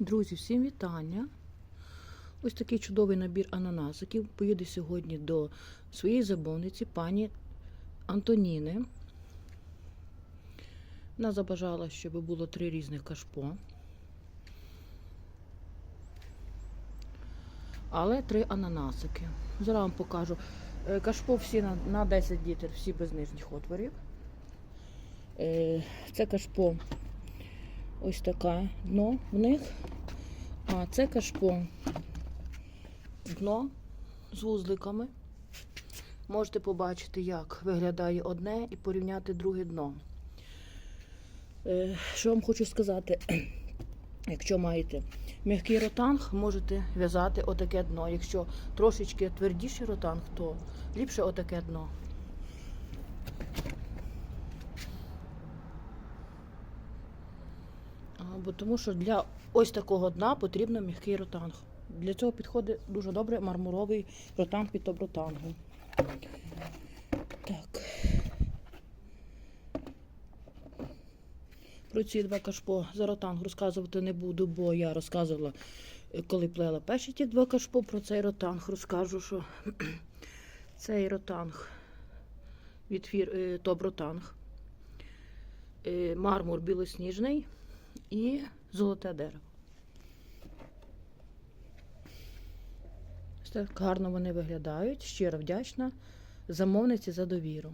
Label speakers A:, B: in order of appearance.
A: Друзі, всім вітання! Ось такий чудовий набір ананасиків поїде сьогодні до своєї замовниці пані Антоніни. Вона забажала, щоб було три різних кашпо. Але три ананасики. Зараз вам покажу. Е, Кашпо всі на, на 10 літрів, всі без нижніх отворів. Е, Це кашпо ось таке дно в них. А це кашпо дно з вузликами. Можете побачити, як виглядає одне і порівняти друге дно. Е, Що вам хочу сказати, якщо маєте м'який ротанг, можете в'язати отаке дно. Якщо трошечки твердіший ротанг, то ліпше отаке дно. Бо тому що для ось такого дна потрібно м'який ротанг. Для цього підходить дуже добре мармуровий ротанг від обротангу. Так. Про ці два кашпо за ротанг розказувати не буду, бо я розказувала, е, коли плела перші ті два кашпо, про цей ротанг розкажу, що цей ротанг від фір е, Тобротанг. Е, Мармур білосніжний і золоте дерево. Ось так гарно вони виглядають. Щиро вдячна замовниці за довіру.